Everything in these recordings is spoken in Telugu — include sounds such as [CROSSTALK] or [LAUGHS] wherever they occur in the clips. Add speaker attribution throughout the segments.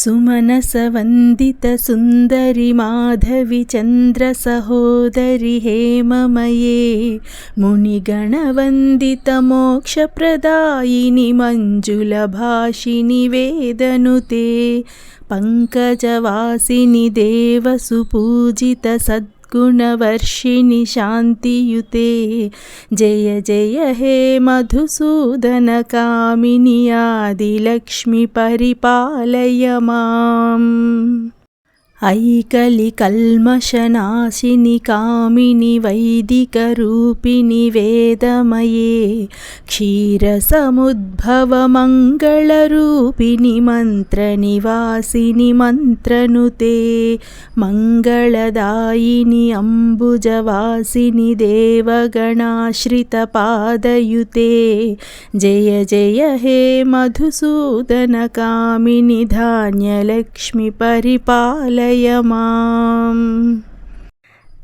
Speaker 1: सुमनसवन्दितसुन्दरि माधवि चन्द्रसहोदरि हेममये मुनिगणवन्दितमोक्षप्रदायिनि मञ्जुलभाषिनि वेदनुते पङ्कजवासिनि देवसुपूजितसद् गुणवर्षिणि शान्तियुते। जय जय हे मधुसूदनकामिनि आदिलक्ष्मि परिपालय माम् ऐकलिकल्मषनाशिनि कामिनि वैदिकरूपिणि वेदमये क्षीरसमुद्भवमङ्गलरूपिणि मन्त्रनिवासिनि मन्त्रनुते मङ्गलदायिनि अम्बुजवासिनि देवगणाश्रितपादयुते। जय जय हे मधुसूदनकामिनि धान्यलक्ष्मि परिपालय మాం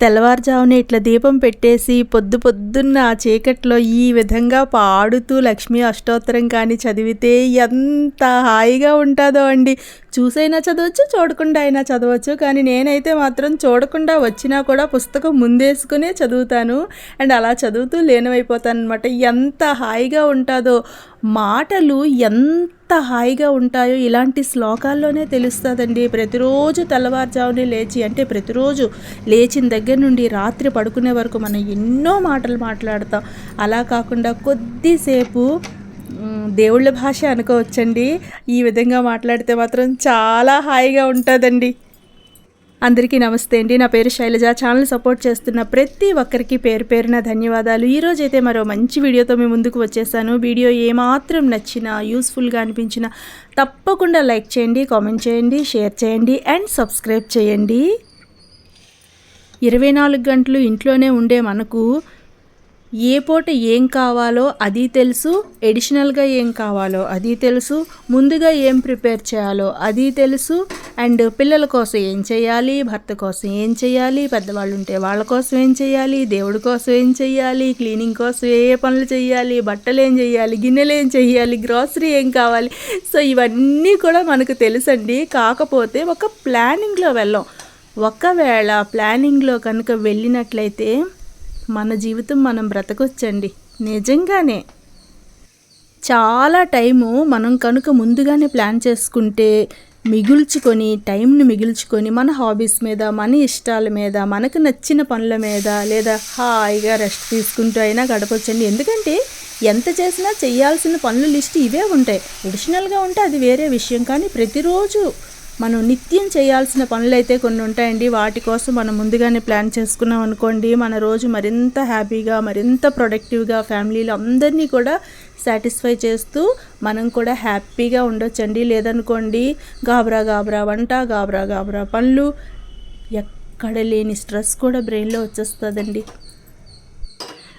Speaker 1: తెల్లవారుజామున ఇట్లా దీపం పెట్టేసి పొద్దు పొద్దున్న ఆ చీకట్లో ఈ విధంగా పాడుతూ లక్ష్మీ అష్టోత్తరం కానీ చదివితే ఎంత హాయిగా ఉంటుందో అండి. చూసైనా చదవచ్చు చూడకుండా అయినా చదవచ్చు. కానీ నేనైతే మాత్రం చూడకుండా వచ్చినా కూడా పుస్తకం ముందేసుకునే చదువుతాను. అండ్ అలా చదువుతూ లేనమైపోతాను అనమాట ఎంత హాయిగా ఉంటుందో మాటలు ఎంత హాయిగా ఉంటాయో ఇలాంటి శ్లోకాల్లోనే తెలుస్తుందండి. ప్రతిరోజు తెల్లవారుజామునే లేచి అంటే ప్రతిరోజు లేచిన దగ్గర నుండి రాత్రి పడుకునే వరకు మనం ఎన్నో మాటలు మాట్లాడతాం. అలా కాకుండా కొద్దిసేపు దేవుళ్ళ భాష అనుకోవచ్చండి. ఈ విధంగా మాట్లాడితే మాత్రం చాలా హాయిగా ఉంటుందండి. అందరికీ నమస్తే అండి. నా పేరు శైలజ. ఛానల్ సపోర్ట్ చేస్తున్న ప్రతి ఒక్కరికి పేరు పేరున ధన్యవాదాలు. ఈరోజైతే మరో మంచి వీడియోతో మీ ముందుకు వచ్చేసాను. వీడియో ఏమాత్రం నచ్చినా యూస్ఫుల్గా అనిపించినా తప్పకుండా లైక్ చేయండి కామెంట్ చేయండి షేర్ చేయండి అండ్ సబ్స్క్రైబ్ చేయండి. ఇరవై నాలుగు గంటలు ఇంట్లోనే ఉండే మనకు ఏ పూట ఏం కావాలో అది తెలుసు ఎడిషనల్గా ఏం కావాలో అది తెలుసు ముందుగా ఏం ప్రిపేర్ చేయాలో అది తెలుసు అండ్ పిల్లల కోసం ఏం చేయాలి భర్త కోసం ఏం చేయాలి పెద్దవాళ్ళు ఉంటే వాళ్ళ కోసం ఏం చేయాలి దేవుడి కోసం ఏం చేయాలి క్లీనింగ్ కోసం ఏ ఏ పనులు చేయాలి బట్టలు ఏం చేయాలి గిన్నెలు ఏం చేయాలి గ్రాసరీ ఏం కావాలి. సో ఇవన్నీ కూడా మనకు తెలుసండి. కాకపోతే ఒక ప్లానింగ్లో వెళ్ళాం. ఒకవేళ ప్లానింగ్లో కనుక వెళ్ళినట్లయితే మన జీవితం మనం బ్రతకొచ్చండి. నిజంగానే. చాలా టైము మనం కనుక ముందుగానే ప్లాన్ చేసుకుంటే మిగుల్చుకొని టైంని మిగుల్చుకొని మన హాబీస్ మీద మన ఇష్టాల మీద మనకు నచ్చిన పనుల మీద లేదా హాయిగా రెస్ట్ తీసుకుంటూ అయినా గడపచ్చండి. ఎందుకంటే ఎంత చేసినా చేయాల్సిన పనుల లిస్ట్ ఇవే ఉంటాయి. అడిషనల్గా ఉంటే అది వేరే విషయం. కానీ ప్రతిరోజు మనం నిత్యం చేయాల్సిన పనులైతే కొన్ని ఉంటాయండి. వాటి కోసం మనం ముందుగానే ప్లాన్ చేసుకున్నాం అనుకోండి. మన రోజు మరింత హ్యాపీగా మరింత ప్రొడక్టివ్గా ఫ్యామిలీలో అందరినీ కూడా సాటిస్ఫై చేస్తూ మనం కూడా హ్యాపీగా ఉండొచ్చండి. లేదనుకోండి గాబరా గాబరా వంట గాబరా గాబరా పనులు. ఎక్కడ లేని స్ట్రెస్ కూడా బ్రెయిన్లో వచ్చేస్తుందండి.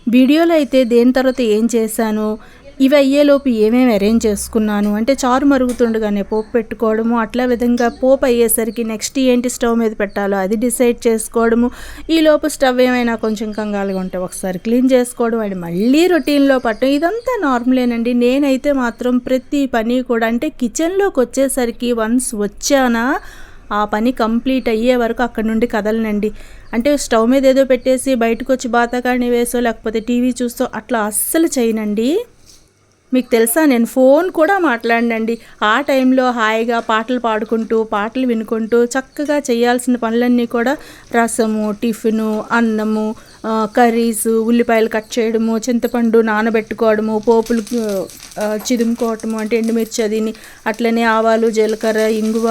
Speaker 1: వీడియోలో అయితే దేని తర్వాత ఏం చేశాను ఇవి అయ్యేలోపు ఏమేమి అరేంజ్ చేసుకున్నాను? అంటే చారు మరుగుతుండగానే పోపు పెట్టుకోవడము అట్లా విధంగా పోపు అయ్యేసరికి నెక్స్ట్ ఏంటి స్టవ్ మీద పెట్టాలో అది డిసైడ్ చేసుకోవడము. ఈలోపు స్టవ్ ఏమైనా కొంచెం కంగాలుగా ఉంటే ఒకసారి క్లీన్ చేసుకోవడం అండ్ మళ్ళీ రొటీన్లో పట్టడం ఇదంతా నార్మలేనండి నేనైతే మాత్రం ప్రతి పని కూడా అంటే కిచెన్లోకి వచ్చేసరికి వన్స్ వచ్చానా ఆ పని కంప్లీట్ అయ్యే వరకు అక్కడ నుండి కదలనండి. అంటే స్టవ్ మీద ఏదో పెట్టేసి బయటకు వచ్చి బాతకాడిని వేసో లేకపోతే టీవీ చూస్తో అట్లా అస్సలు చేయనండి. మీకు తెలుసా నేను ఫోన్ కూడా మాట్లాడినండి. ఆ టైంలో హాయిగా పాటలు పాడుకుంటూ పాటలు వినుకుంటూ చక్కగా చేయాల్సిన పనులన్నీ కూడా రసము టిఫిను అన్నము కర్రీస్ ఉల్లిపాయలు కట్ చేయడము చింతపండు నానబెట్టుకోవడము పోపులు చిదుముకోవటము అంటే ఎండుమిర్చి అదిని అట్లనే ఆవాలు జీలకర్ర ఇంగువ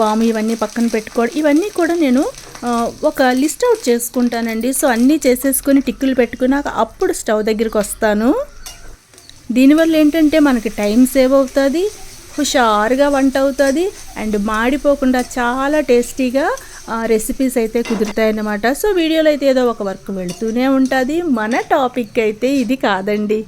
Speaker 1: వాము ఇవన్నీ పక్కన పెట్టుకోవడం ఇవన్నీ కూడా నేను ఒక లిస్ట్ అవుట్ చేసుకుంటానండి. సో అన్నీ చేసేసుకొని టిక్కులు పెట్టుకున్నాక అప్పుడు స్టవ్ దగ్గరికి వస్తాను. దీనివల్ల ఏంటంటే మనకి టైం సేవ్ అవుతుంది హుషారుగా వంట అవుతుంది అండ్ మాడిపోకుండా చాలా టేస్టీగా రెసిపీస్ అయితే కుదురుతాయన్నమాట. సో వీడియోలో అయితే ఏదో ఒక వర్క్ వెళుతూనే ఉంటుంది. మన టాపిక్ అయితే ఇది కాదండి.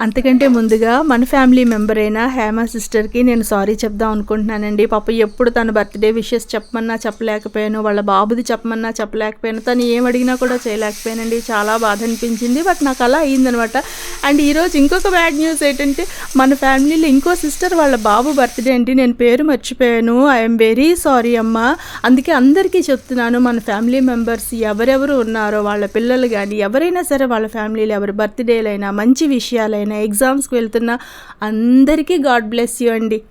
Speaker 1: అంతకంటే ముందుగా మన ఫ్యామిలీ మెంబర్ అయిన హేమ సిస్టర్కి నేను సారీ చెప్దాం అనుకుంటున్నానండి. పాప ఎప్పుడు తన బర్త్డే విషెస్ చెప్పమన్నా చెప్పలేకపోయాను. వాళ్ళ బాబుది చెప్పమన్నా చెప్పలేకపోయాను. తను ఏం అడిగినా కూడా చేయలేకపోయానండి. చాలా బాధ అనిపించింది. బట్ నాకు అలా అయిందనమాట. అండ్ ఈరోజు ఇంకొక బ్యాడ్ న్యూస్ ఏంటంటే మన ఫ్యామిలీలో ఇంకో సిస్టర్ వాళ్ళ బాబు బర్త్డే అండి. నేను పేరు మర్చిపోయాను. ఐఎమ్ వెరీ సారీ అమ్మ. అందుకే అందరికీ చెప్తున్నాను మన ఫ్యామిలీ మెంబర్స్ ఎవరెవరు ఉన్నారో వాళ్ళ పిల్లలు కానీ ఎవరైనా సరే వాళ్ళ ఫ్యామిలీలో ఎవరి బర్త్డేలైనా మంచి విషయాలైనా ఎగ్జామ్స్కి వెళ్తున్న అందరికీ గాడ్ బ్లెస్ యూ అండి.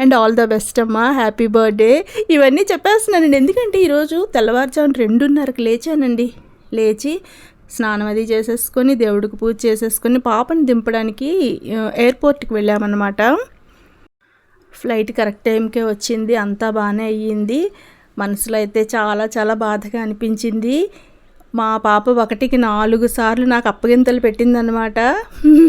Speaker 1: అండ్ ఆల్ ద బెస్ట్ అమ్మా హ్యాపీ బర్త్డే. ఇవన్నీ చెప్పేస్తున్నానండి. ఎందుకంటే ఈరోజు తెల్లవారుజామున రెండున్నరకు లేచానండి. లేచి స్నానం అది చేసేసుకొని దేవుడికి పూజ చేసేసుకొని పాపని దింపడానికి ఎయిర్పోర్ట్కి వెళ్ళామన్నమాట. ఫ్లైట్ కరెక్ట్ టైంకే వచ్చింది. అంతా బాగానే అయ్యింది. మనసులో అయితే చాలా చాలా బాధగా అనిపించింది. మా పాప ఒకటికి నాలుగు సార్లు నాకు అప్పగింతలు పెట్టిందనమాట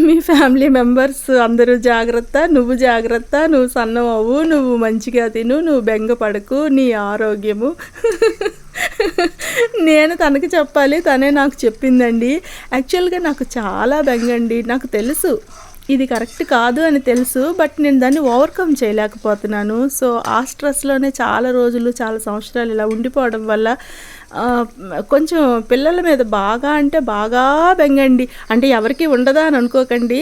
Speaker 1: మీ ఫ్యామిలీ మెంబర్స్ అందరూ జాగ్రత్త నువ్వు జాగ్రత్త నువ్వు సన్నం అవ్వు నువ్వు మంచిగా తిను నువ్వు బెంగ పడకు నీ ఆరోగ్యము. నేను తనకి చెప్పాలి తనే నాకు చెప్పిందండి. యాక్చువల్గా నాకు చాలా బెంగండి నాకు తెలుసు. ఇది కరెక్ట్ కాదు అని తెలుసు బట్ నేను దాన్ని ఓవర్కమ్ చేయలేకపోతున్నాను. సో ఆ స్ట్రెస్లోనే చాలా రోజులు చాలా సంవత్సరాలు ఇలా ఉండిపోవడం వల్ల కొంచెం పిల్లల మీద బాగా అంటే బాగా బెంగండి. అంటే ఎవరికి ఉండదా అని అనుకోకండి.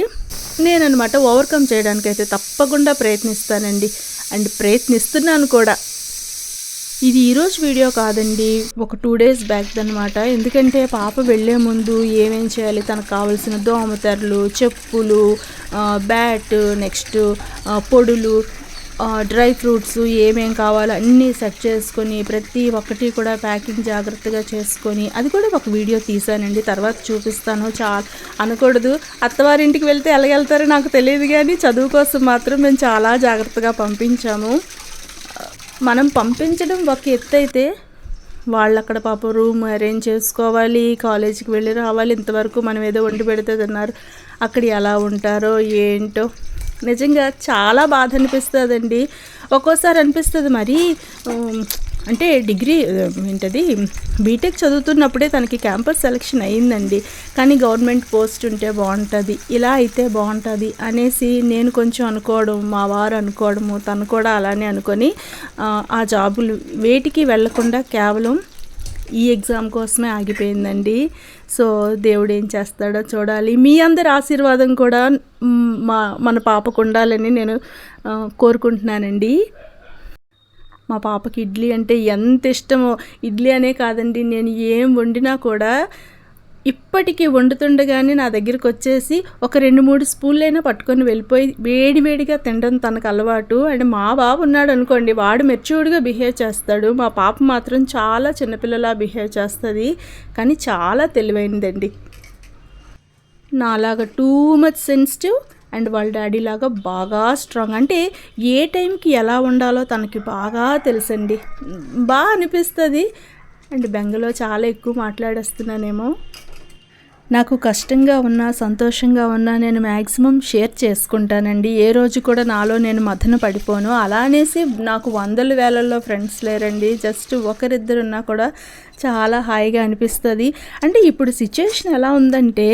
Speaker 1: నేననమాట ఓవర్కమ్ చేయడానికి అయితే తప్పకుండా ప్రయత్నిస్తానండి. అండ్ ప్రయత్నిస్తున్నాను కూడా. ఇది ఈరోజు వీడియో కాదండి. ఒక టూ డేస్ బ్యాక్ అనమాట ఎందుకంటే పాప వెళ్ళే ముందు ఏమేం చేయాలి? తనకు కావాల్సిన దోమతెరలు చెప్పులు బ్యాట్ నెక్స్ట్ పొడులు డ్రై ఫ్రూట్స్ ఏమేం కావాలో అన్నీ సెట్ చేసుకొని ప్రతి ఒక్కటి కూడా ప్యాకింగ్ జాగ్రత్తగా చేసుకొని అది కూడా ఒక వీడియో తీసానండి తర్వాత చూపిస్తాను. చాలా అనకూడదు. అత్తవారింటికి వెళ్తే ఎలాగెళ్తారో నాకు తెలియదు కానీ చదువు కోసం మాత్రం మేము చాలా జాగ్రత్తగా పంపించాము. మనం పంపించడం ఒక ఎత్తు అయితే వాళ్ళు అక్కడ పాపం రూమ్ అరేంజ్ చేసుకోవాలి కాలేజీకి వెళ్ళి రావాలి. ఇంతవరకు మనం ఏదో వండి పెడితే తిన్నారు. అక్కడ ఎలా ఉంటారో ఏంటో. నిజంగా చాలా బాధ అనిపిస్తుందండి. ఒక్కోసారి అనిపిస్తుంది మరి అంటే డిగ్రీ ఏంటది బీటెక్ చదువుతున్నప్పుడే తనకి క్యాంపస్ సెలెక్షన్ అయ్యిందండి కానీ గవర్నమెంట్ పోస్ట్ ఉంటే బాగుంటుంది ఇలా అయితే బాగుంటుంది అనేసి నేను కొంచెం అనుకోవడం మా వారు అనుకోవడము తను కూడా అలానే అనుకొని ఆ, ఆ జాబులు వేటికి వెళ్ళకుండా కేవలం ఈ ఎగ్జామ్ కోసమే ఆగిపోయిందండి. సో దేవుడు ఏం చేస్తాడో చూడాలి. మీ అందరి ఆశీర్వాదం కూడా మా మన పాపకు ఉండాలని నేను కోరుకుంటున్నానండి. మా పాపకి ఇడ్లీ అంటే ఎంత ఇష్టమో. ఇడ్లీ అనే కాదండి నేను ఏం వండినా కూడా ఇప్పటికీ వండుతుండగానే నా దగ్గరికి వచ్చేసి ఒక రెండు మూడు స్పూన్లైనా పట్టుకొని వెళ్ళిపోయి వేడి వేడిగా తినడం తనకు అలవాటు. అండ్ మా బాబు ఉన్నాడు అనుకోండి వాడు మెచ్యూర్డ్గా బిహేవ్ చేస్తాడు. మా పాప మాత్రం చాలా చిన్నపిల్లలా బిహేవ్ చేస్తుంది. కానీ చాలా తెలివైనదండి. నాలాగా టూ మచ్ సెన్సిటివ్ అండ్ వాళ్ళ డాడీ లాగా బాగా స్ట్రాంగ్. అంటే ఏ టైంకి ఎలా ఉండాలో తనకి బాగా తెలుసండి. బాగా అనిపిస్తుంది. అండ్ బెంగలో చాలా ఎక్కువ మాట్లాడేస్తున్నానేమో. నాకు కష్టంగా ఉన్నా సంతోషంగా ఉన్నా నేను మ్యాక్సిమం షేర్ చేసుకుంటానండి. ఏ రోజు కూడా నాలో నేను మదన పడిపోను. అలా అనేసి నాకు వందల వేలల్లో ఫ్రెండ్స్ లేరండి. జస్ట్ ఒకరిద్దరున్నా కూడా చాలా హాయిగా అనిపిస్తుంది. అంటే ఇప్పుడు సిచ్యుయేషన్ ఎలా ఉందంటే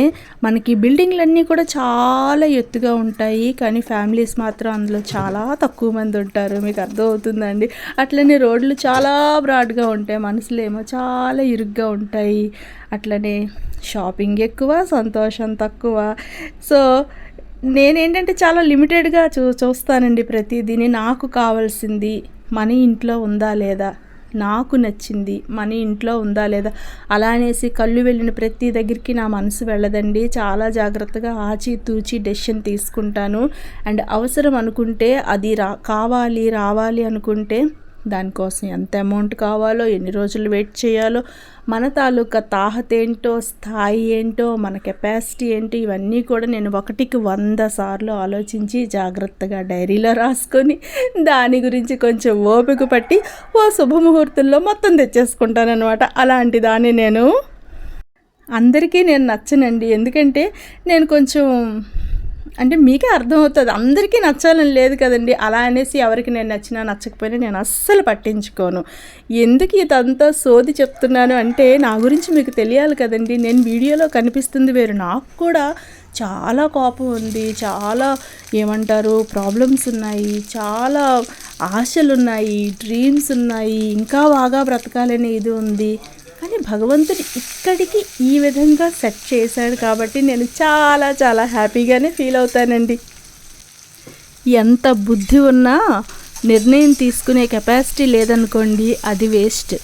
Speaker 1: మనకి బిల్డింగ్లన్నీ కూడా చాలా ఎత్తుగా ఉంటాయి. కానీ ఫ్యామిలీస్ మాత్రం అందులో చాలా తక్కువ మంది ఉంటారు. మీకు అర్థమవుతుందండి. అట్లనే రోడ్లు చాలా బ్రాడ్గా ఉంటాయి. మనసులేమో చాలా ఇరుగ్గా ఉంటాయి. అట్లనే షాపింగ్ ఎక్కువ సంతోషం తక్కువ. సో నేనేంటంటే చాలా లిమిటెడ్గా చూ చూస్తానండి ప్రతిదీని నాకు కావాల్సింది మనీ ఇంట్లో ఉందా లేదా? నాకు నచ్చింది మనీ ఇంట్లో ఉందా లేదా? అలా అనేసి కళ్ళు వెళ్ళిన ప్రతి దగ్గరికి నా మనసు వెళ్ళదండి. చాలా జాగ్రత్తగా ఆచి తూచి డెసిషన్ తీసుకుంటాను. అండ్ అవసరం అనుకుంటే అది రా కావాలి రావాలి అనుకుంటే దానికోసం ఎంత అమౌంట్ కావాలో ఎన్ని రోజులు వెయిట్ చేయాలో మన తాలూకా తాహత ఏంటో స్థాయి ఏంటో మన కెపాసిటీ ఏంటో ఇవన్నీ కూడా నేను ఒకటికి వంద సార్లు ఆలోచించి జాగ్రత్తగా డైరీలో రాసుకొని దాని గురించి కొంచెం ఓపిక పట్టి ఓ శుభముహూర్తుల్లో మొత్తం తెచ్చేసుకుంటాననమాట అలాంటి దాన్ని నేను అందరికీ నేను నచ్చనండి. ఎందుకంటే నేను కొంచెం అంటే మీకే అర్థమవుతుంది. అందరికీ నచ్చాలని లేదు కదండి. అలా అనేసి ఎవరికి నేను నచ్చినా నచ్చకపోయినా నేను అస్సలు పట్టించుకోను. ఎందుకు ఇదంతా సోది చెప్తున్నాను అంటే నా గురించి మీకు తెలియాలి కదండి. నేను వీడియోలో కనిపిస్తుంది వేరు. నాకు కూడా చాలా కోపం ఉంది. చాలా ఏమంటారు ప్రాబ్లమ్స్ ఉన్నాయి. చాలా ఆశలు ఉన్నాయి డ్రీమ్స్ ఉన్నాయి. ఇంకా బాగా బ్రతకాలనే ఇది ఉంది. కానీ భగవంతుడు ఇక్కడికి ఈ విధంగా సెట్ చేశాడు కాబట్టి నేను చాలా చాలా హ్యాపీగానే ఫీల్ అవుతానండి. ఎంత బుద్ధి ఉన్నా నిర్ణయం తీసుకునే కెపాసిటీ లేదనుకోండి అది వేస్ట్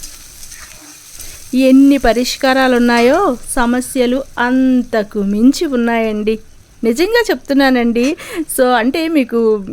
Speaker 1: ఎన్ని పరిష్కారాలు ఉన్నాయో సమస్యలు అంతకు మించి ఉన్నాయండి. నిజంగా చెప్తున్నానండి. సో అంటే మీకు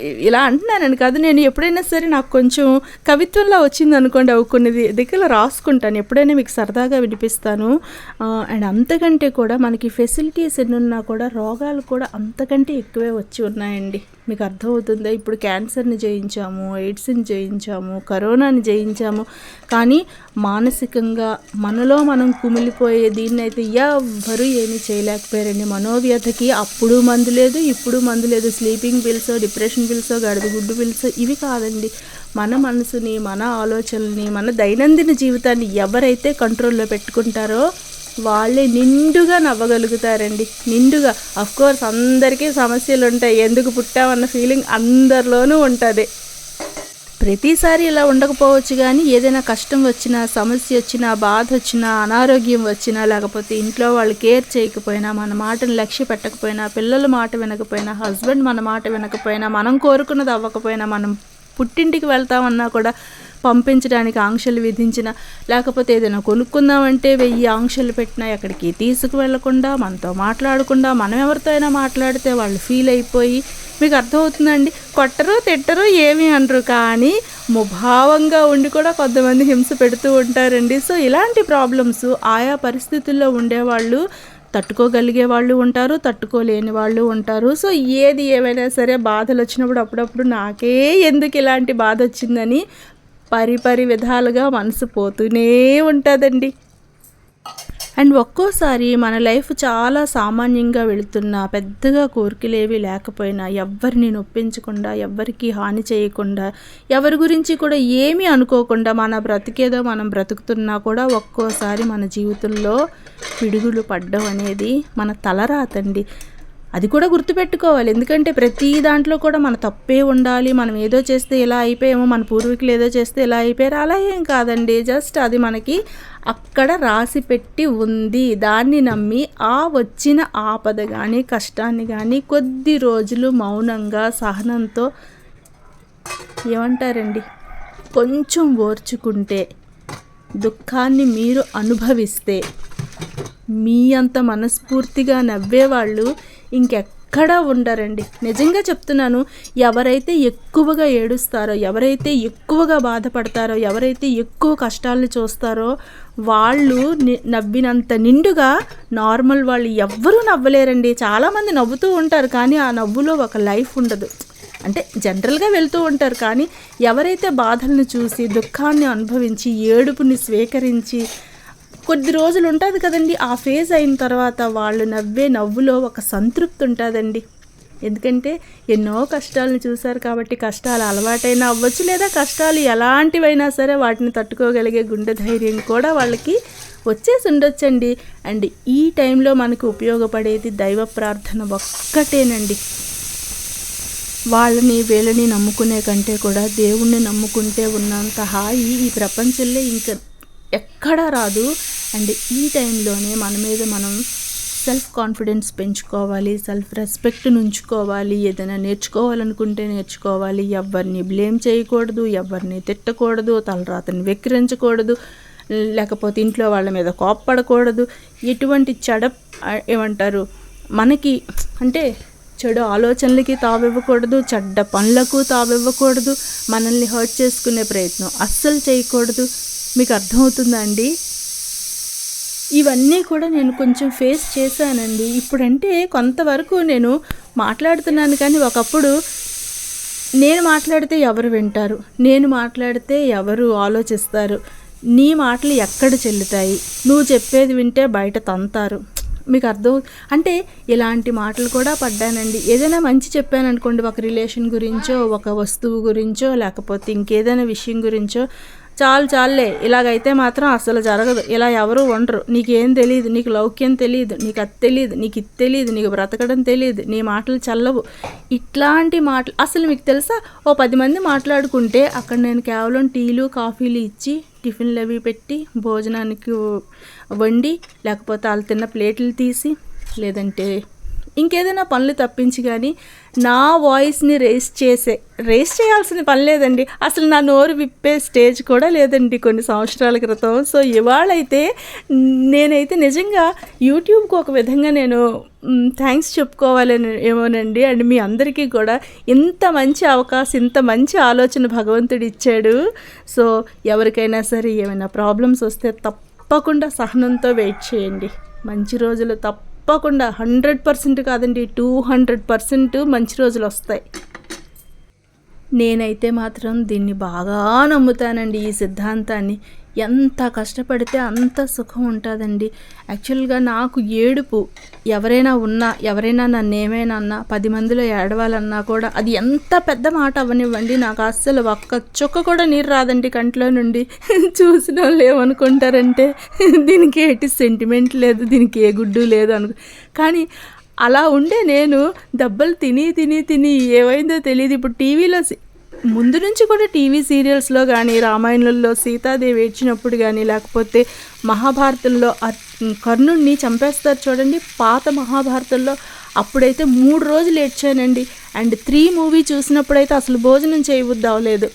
Speaker 1: ఇలా అంటున్నానని కాదు. నేను ఎప్పుడైనా సరే నాకు కొంచెం కవిత్వంలో వచ్చింది అనుకోండి అవి కొన్ని ది- దిక్కులు రాసుకుంటాను. ఎప్పుడైనా మీకు సరదాగా వినిపిస్తాను. అండ్ అంతకంటే కూడా మనకి ఫెసిలిటీస్ ఎన్నున్నా కూడా రోగాలు కూడా అంతకంటే ఎక్కువే వచ్చి ఉన్నాయండి. మీకు అర్థమవుతుందా? ఇప్పుడు క్యాన్సర్ని జయించాము ఎయిడ్స్ని జయించాము కరోనాని జయించాము. కానీ మానసికంగా మనలో మనం కుమిలిపోయే దీన్నైతే ఎవ్వరూ ఏమీ చేయలేకపోయారండి. మనోవ్యతకి అప్పుడు మందు లేదు ఇప్పుడు మందు లేదు. స్లీపింగ్ పిల్స్ డిప్రెషన్ పిల్స్ గడిద గుడ్డు పిల్స్ ఇవి కాదండి. మన మనసుని మన ఆలోచనల్ని మన దైనందిన జీవితాన్ని ఎవరైతే కంట్రోల్లో పెట్టుకుంటారో వాళ్ళే నిండుగా నవ్వగలుగుతారండి. నిండుగా. అఫ్ కోర్స్ అందరికీ సమస్యలు ఉంటాయి ఎందుకు పుట్టామన్న ఫీలింగ్ అందరిలోనూ ఉంటుంది. ప్రతిసారి ఇలా ఉండకపోవచ్చు కానీ ఏదైనా కష్టం వచ్చినా సమస్య వచ్చినా బాధ వచ్చినా అనారోగ్యం వచ్చినా లేకపోతే ఇంట్లో వాళ్ళు కేర్ చేయకపోయినా మన మాటను లక్ష్య పెట్టకపోయినా పిల్లల మాట వినకపోయినా హస్బెండ్ మన మాట వినకపోయినా మనం కోరుకున్నది అవ్వకపోయినా మనం పుట్టింటికి వెళ్తామన్నా కూడా పంపించడానికి ఆంక్షలు విధించిన లేకపోతే ఏదైనా కొనుక్కుందామంటే వెయ్యి ఆంక్షలు పెట్టినా ఎక్కడికి తీసుకువెళ్ళకుండా మనతో మాట్లాడకుండా మనం ఎవరితో అయినా మాట్లాడితే వాళ్ళు ఫీల్ అయిపోయి మీకు అర్థమవుతుందండి? కొట్టరు తిట్టరు ఏమి అనరు. కానీ ముభావంగా ఉండి కూడా కొంతమంది హింస పెడుతూ ఉంటారండి. సో ఇలాంటి ప్రాబ్లమ్స్ ఆయా పరిస్థితుల్లో ఉండేవాళ్ళు తట్టుకోగలిగే వాళ్ళు ఉంటారు తట్టుకోలేని వాళ్ళు ఉంటారు. సో ఏది ఏమైనా సరే బాధలు వచ్చినప్పుడు అప్పుడప్పుడు నాకే ఎందుకు ఇలాంటి బాధ వచ్చిందని పరిపరి విధాలుగా మనసు పోతూనే ఉంటుందండి. అండ్ ఒక్కోసారి మన లైఫ్ చాలా సామాన్యంగా వెళుతున్నా పెద్దగా కోరికలేవి లేకపోయినా ఎవ్వరిని నొప్పించకుండా ఎవ్వరికి హాని చేయకుండా ఎవరి గురించి కూడా ఏమీ అనుకోకుండా మన బ్రతికేదో మనం బ్రతుకుతున్నా కూడా ఒక్కోసారి మన జీవితంలో పిడుగులు పడ్డం అనేది మన తలరాతండి. అది కూడా గుర్తుపెట్టుకోవాలి. ఎందుకంటే ప్రతి దాంట్లో కూడా మన తప్పే ఉండాలి. మనం ఏదో చేస్తే ఇలా అయిపోయామో మన పూర్వీకులు ఏదో చేస్తే ఇలా అయిపోయారు అలా ఏం కాదండి. జస్ట్ అది మనకి అక్కడ రాసి పెట్టి ఉంది. దాన్ని నమ్మి ఆ వచ్చిన ఆపద కానీ కష్టాన్ని కానీ కొద్ది రోజులు మౌనంగా సహనంతో ఏమంటారండి? కొంచెం ఓర్చుకుంటే దుఃఖాన్ని మీరు అనుభవిస్తే మీ అంత మనస్ఫూర్తిగా నవ్వేవాళ్ళు ఇంకెక్కడా ఉండరండి. నిజంగా చెప్తున్నాను ఎవరైతే ఎక్కువగా ఏడుస్తారో ఎవరైతే ఎక్కువగా బాధపడతారో ఎవరైతే ఎక్కువ కష్టాలను చూస్తారో వాళ్ళు నవ్వినంత నిండుగా నార్మల్ వాళ్ళు ఎవ్వరూ నవ్వలేరండి. చాలామంది నవ్వుతూ ఉంటారు కానీ ఆ నవ్వులో ఒక లైఫ్ ఉండదు. అంటే జనరల్గా వెళ్తూ ఉంటారు కానీ ఎవరైతే బాధలను చూసి దుఃఖాన్ని అనుభవించి ఏడుపుని స్వీకరించి కొద్ది రోజులు ఉంటుంది కదండి. ఆ ఫేజ్ అయిన తర్వాత వాళ్ళు నవ్వే నవ్వులో ఒక సంతృప్తి ఉంటుందండి. ఎందుకంటే ఎన్నో కష్టాలను చూశారు కాబట్టి కష్టాలు అలవాటైనా అవ్వచ్చు లేదా కష్టాలు ఎలాంటివైనా సరే వాటిని తట్టుకోగలిగే గుండె ధైర్యం కూడా వాళ్ళకి వచ్చేసి ఉండొచ్చండి. అండ్ ఈ టైంలో మనకు ఉపయోగపడేది దైవ ప్రార్థన ఒక్కటేనండి. వాళ్ళని వీళ్ళని నమ్ముకునే కంటే కూడా దేవుణ్ణి నమ్ముకుంటే ఉన్నంత హాయి ఈ ప్రపంచంలో ఇంకా ఎక్కడా రాదు. అండ్ ఈ టైంలోనే మన మీద మనం సెల్ఫ్ కాన్ఫిడెన్స్ పెంచుకోవాలి సెల్ఫ్ రెస్పెక్ట్ ఉంచుకోవాలి ఏదైనా నేర్చుకోవాలనుకుంటే నేర్చుకోవాలి. ఎవరిని బ్లేమ్ చేయకూడదు ఎవరిని తిట్టకూడదు తలరాతని వెక్కిరించకూడదు లేకపోతే ఇంట్లో వాళ్ళ మీద కోప్పడకూడదు. ఎటువంటి చెడ ఏమంటారు మనకి అంటే చెడు ఆలోచనలకి తావివ్వకూడదు చెడ్డ పనులకు తావివ్వకూడదు మనల్ని హర్ట్ చేసుకునే ప్రయత్నం అస్సలు చేయకూడదు. మీకు అర్థమవుతుందా అండి? ఇవన్నీ కూడా నేను కొంచెం ఫేస్ చేశానండి. ఇప్పుడంటే కొంతవరకు నేను మాట్లాడుతున్నాను కానీ ఒకప్పుడు నేను మాట్లాడితే ఎవరు వింటారు? నేను మాట్లాడితే ఎవరు ఆలోచిస్తారు? నీ మాటలు ఎక్కడ చెల్లుతాయి? నువ్వు చెప్పేది వింటే బయట తంతారు. మీకు అర్థం అంటే ఇలాంటి మాటలు కూడా పడ్డానండి. ఏదైనా మంచి చెప్పాను అనుకోండి ఒక రిలేషన్ గురించో ఒక వస్తువు గురించో లేకపోతే ఇంకేదైనా విషయం గురించో చాలు చాలులే ఇలాగైతే మాత్రం అసలు జరగదు. ఇలా ఎవరు ఉండరు. నీకేం తెలియదు నీకు లౌక్యం తెలియదు నీకు అది తెలియదు నీకు ఇది తెలియదు నీకు బ్రతకడం తెలియదు నీ మాటలు చల్లవు. ఇట్లాంటి మాటలు అసలు మీకు తెలుసా? ఓ పది మంది మాట్లాడుకుంటే అక్కడ నేను కేవలం టీలు కాఫీలు ఇచ్చి టిఫిన్లు అవి పెట్టి భోజనానికి వండి లేకపోతే వాళ్ళు తిన్న ప్లేట్లు తీసి లేదంటే ఇంకేదైనా పనులు తప్పించి కానీ నా వాయిస్ని రేస్ చేసే రేస్ చేయాల్సిన పని లేదండి. అసలు నా నోరు విప్పే స్టేజ్ కూడా లేదండి కొన్ని సంవత్సరాల క్రితం. సో ఇవాళైతే నేనైతే నిజంగా యూట్యూబ్కి ఒక విధంగా నేను థ్యాంక్స్ చెప్పుకోవాలని ఏమోనండి. అండ్ మీ అందరికీ కూడా ఇంత మంచి అవకాశం ఇంత మంచి ఆలోచన భగవంతుడు ఇచ్చాడు. సో ఎవరికైనా సరే ఏమైనా ప్రాబ్లమ్స్ వస్తే తప్పకుండా సహనంతో వెయిట్ చేయండి. మంచి రోజులు తప్ప తప్పకుండా హండ్రెడ్ పర్సెంట్ కాదండి టూ హండ్రెడ్ పర్సెంట్ మంచి రోజులు వస్తాయి. నేనైతే మాత్రం దీన్ని బాగా నమ్ముతానండి ఈ సిద్ధాంతాన్ని. ఎంత కష్టపడితే అంత సుఖం ఉంటుందండి. యాక్చువల్గా నాకు ఏడుపు ఎవరైనా ఉన్నా ఎవరైనా నన్ను ఏమైనా అన్నా పది మందిలో ఏడవాలన్నా కూడా అది ఎంత పెద్ద మాట అవ్వనివ్వండి. నాకు అస్సలు ఒక్క చుక్క కూడా నీరు రాదండి కంట్లో నుండి. [LAUGHS] చూసిన వాళ్ళు ఏమనుకుంటారంటే దీనికి ఎటు సెంటిమెంట్ లేదు దీనికి ఏ గుడ్డు లేదు అను కానీ అలా ఉండే నేను దెబ్బలు తిని తిని తిని ఏమైందో తెలియదు ఇప్పుడు టీవీలో ముందు నుంచి కూడా టీవీ సీరియల్స్లో కానీ రామాయణంలో సీతాదేవి ఏడ్చినప్పుడు కానీ లేకపోతే మహాభారతంలో కర్ణుణ్ణి చంపేస్తారు చూడండి. పాత మహాభారతంలో అప్పుడైతే మూడు రోజులు ఏడ్చానండి. అండ్ త్రీ మూవీ చూసినప్పుడైతే అసలు భోజనం చేయబుద్ది అవ్వలేదు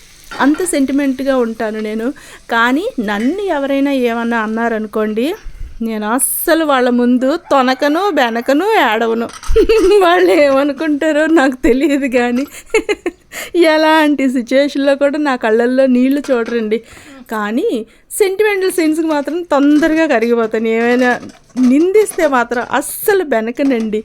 Speaker 1: అంత సెంటిమెంట్గా ఉంటాను నేను. కానీ నన్ను ఎవరైనా ఏమన్నా అన్నారనుకోండి నేను అస్సలు వాళ్ళ ముందు తొనకను బెనకను ఏడవను. [LAUGHS] వాళ్ళు ఏమనుకుంటారో నాకు తెలియదు కానీ ఎలాంటి సిచ్యువేషన్లో కూడా నా కళ్ళల్లో నీళ్ళు చూడరండి. కానీ సెంటిమెంటల్ సీన్స్కి మాత్రం తొందరగా కరిగిపోతాను. ఏమైనా నిందిస్తే మాత్రం అస్సలు బెనకనండి.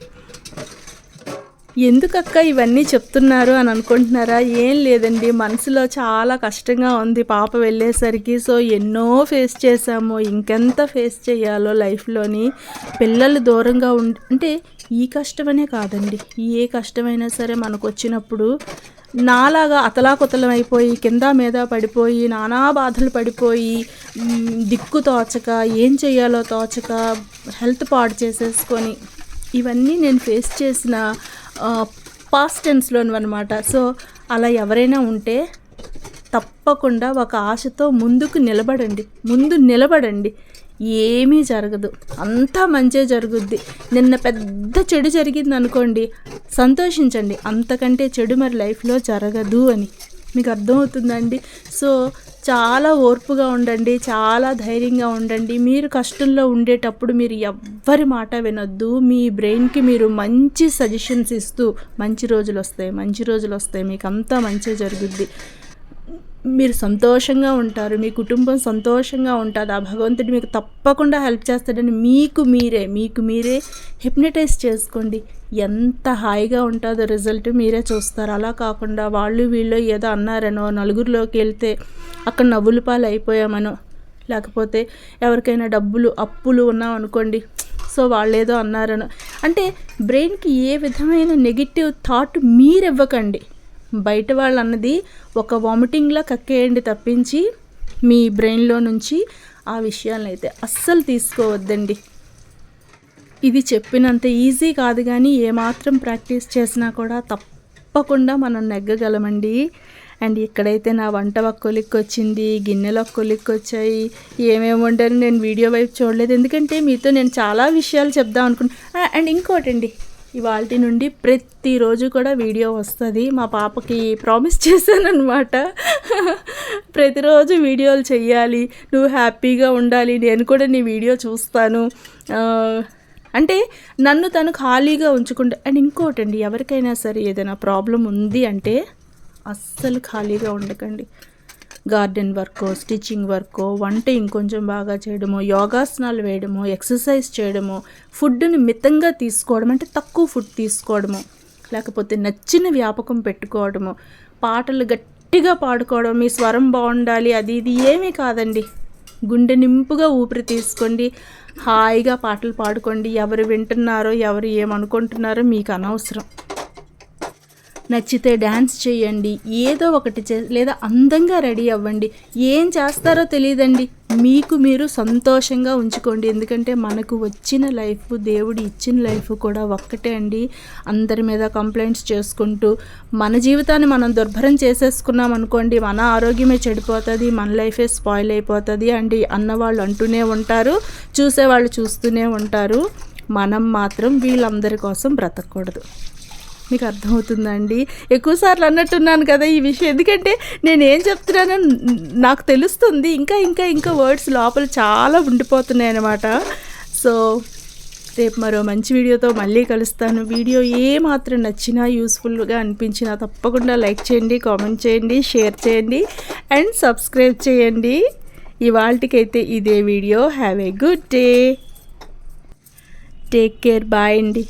Speaker 1: ఎందుకక్క ఇవన్నీ చెప్తున్నారు అని అనుకుంటున్నారా? ఏం లేదండి. మనసులో చాలా కష్టంగా ఉంది పాప వెళ్ళేసరికి. సో ఎన్నో ఫేస్ చేసాము ఇంకెంత ఫేస్ చేయాలో లైఫ్లోని. పిల్లలు దూరంగా ఉండి అంటే ఈ కష్టమనే కాదండి. ఏ కష్టమైనా సరే మనకు వచ్చినప్పుడు నాలాగా అతలాకుతలం అయిపోయి కింద మీద పడిపోయి నానా బాధలు పడిపోయి దిక్కు తోచక ఏం చేయాలో తోచక హెల్త్ పాడు చేసేసుకొని ఇవన్నీ నేను ఫేస్ చేసిన పాస్ట్ టెన్స్లోను అనమాట సో అలా ఎవరైనా ఉంటే తప్పకుండా ఒక ఆశతో ముందుకు నిలబడండి. ముందు నిలబడండి. ఏమీ జరగదు. అంతా మంచే జరుగుద్ది. నిన్న పెద్ద చెడు జరిగింది అనుకోండి సంతోషించండి. అంతకంటే చెడు మరి లైఫ్లో జరగదు అని. మీకు అర్థమవుతుందండి సో చాలా ఓర్పుగా ఉండండి చాలా ధైర్యంగా ఉండండి. మీరు కష్టంలో ఉండేటప్పుడు మీరు ఎవ్వరి మాట వినొద్దు. మీ బ్రెయిన్కి మీరు మంచి సజెషన్స్ ఇస్తూ మంచి రోజులు వస్తాయి మంచి రోజులు వస్తాయి. మీకు అంతా మంచి జరుగుద్ది. మీరు సంతోషంగా ఉంటారు మీ కుటుంబం సంతోషంగా ఉంటుంది ఆ భగవంతుడు మీకు తప్పకుండా హెల్ప్ చేస్తాడని మీకు మీరే మీకు మీరే హిప్నటైజ్ చేసుకోండి. ఎంత హాయిగా ఉంటుందో రిజల్ట్ మీరే చూస్తారు. అలా కాకుండా వాళ్ళు వీళ్ళు ఏదో అన్నారనో నలుగురిలోకి వెళ్తే అక్కడ నవ్వులు పాలు అయిపోయామనో లేకపోతే ఎవరికైనా డబ్బులు అప్పులు ఉన్నాం అనుకోండి సో వాళ్ళు ఏదో అన్నారనో. అంటే బ్రెయిన్కి ఏ విధమైన నెగిటివ్ థాట్ మీరు ఇవ్వకండి బయట వాళ్ళు అన్నది ఒక వామిటింగ్లా కక్కేయండి తప్పించి మీ బ్రెయిన్లో నుంచి ఆ విషయాలను అయితే అస్సలు తీసుకోవద్దండి. ఇది చెప్పినంత ఈజీ కాదు కానీ ఏమాత్రం ప్రాక్టీస్ చేసినా కూడా తప్పకుండా మనం నెగ్గగలమండి. అండ్ ఇక్కడైతే నా వంట ఒక వచ్చింది గిన్నెలు ఒక వచ్చాయి ఏమేమి వండారు నేను వీడియో వైపు చూడలేదు. ఎందుకంటే మీతో నేను చాలా విషయాలు చెప్దాం అనుకున్నా. అండ్ ఇంకోటండి ఇవాళ నుండి ప్రతిరోజు కూడా వీడియో వస్తుంది. మా పాపకి ప్రామిస్ చేశానమాట ప్రతిరోజు వీడియోలు చెయ్యాలి. నువ్వు హ్యాపీగా ఉండాలి. నేను కూడా నీ వీడియో చూస్తాను. అంటే నన్ను తను ఖాళీగా ఉంచుకుంటే అండ్ ఇంకోటండి ఎవరికైనా సరే ఏదైనా ప్రాబ్లం ఉంది అంటే అస్సలు ఖాళీగా ఉండకండి. గార్డెన్ వర్క్ స్టిచ్చింగ్ వర్క్ వంట ఇంకొంచెం బాగా చేయడము యోగాసనాలు వేయడము ఎక్సర్సైజ్ చేయడము ఫుడ్ని మితంగా తీసుకోవడం అంటే తక్కువ ఫుడ్ తీసుకోవడము లేకపోతే నచ్చిన వ్యాపకం పెట్టుకోవడము పాటలు గట్టిగా పాడుకోవడం మీ స్వరం బాగుండాలి అది ఇది ఏమీ కాదండి. గుండె నింపుగా ఊపిరి తీసుకోండి హాయిగా పాటలు పాడుకోండి ఎవరు వింటున్నారో ఎవరు ఏమనుకుంటున్నారో మీకు అనవసరం. నచ్చితే డ్యాన్స్ చేయండి ఏదో ఒకటి చే లేదా అందంగా రెడీ అవ్వండి. ఏం చేస్తారో తెలియదండి. మీకు మీరు సంతోషంగా ఉంచుకోండి. ఎందుకంటే మనకు వచ్చిన లైఫ్ దేవుడు ఇచ్చిన లైఫ్ కూడా ఒక్కటే అండి. అందరి మీద కంప్లైంట్స్ చేసుకుంటూ మన జీవితాన్ని మనం దుర్భరం చేసేసుకున్నాం అనుకోండి మన ఆరోగ్యమే చెడిపోతుంది మన లైఫే స్పాయిల్ అయిపోతుంది అండి అన్నవాళ్ళు అంటూనే ఉంటారు చూసేవాళ్ళు చూస్తూనే ఉంటారు. మనం మాత్రం వీళ్ళందరి కోసం బ్రతకూడదు. మీకు అర్థమవుతుందండి. ఎక్కువసార్లు అన్నట్టున్నాను కదా ఈ విషయం. ఎందుకంటే నేను ఏం చెప్తున్నానో నాకు తెలుస్తుంది. ఇంకా ఇంకా ఇంకా వర్డ్స్ లోపల చాలా ఉండిపోతున్నాయి అన్నమాట సో రేపు మరో మంచి వీడియోతో మళ్ళీ కలుస్తాను. వీడియో ఏ మాత్రం నచ్చినా యూస్ఫుల్గా అనిపించినా తప్పకుండా లైక్ చేయండి కామెంట్ చేయండి షేర్ చేయండి అండ్ సబ్స్క్రైబ్ చేయండి. ఇవాళకైతే ఇదే video. Have a good day take care bye అండి.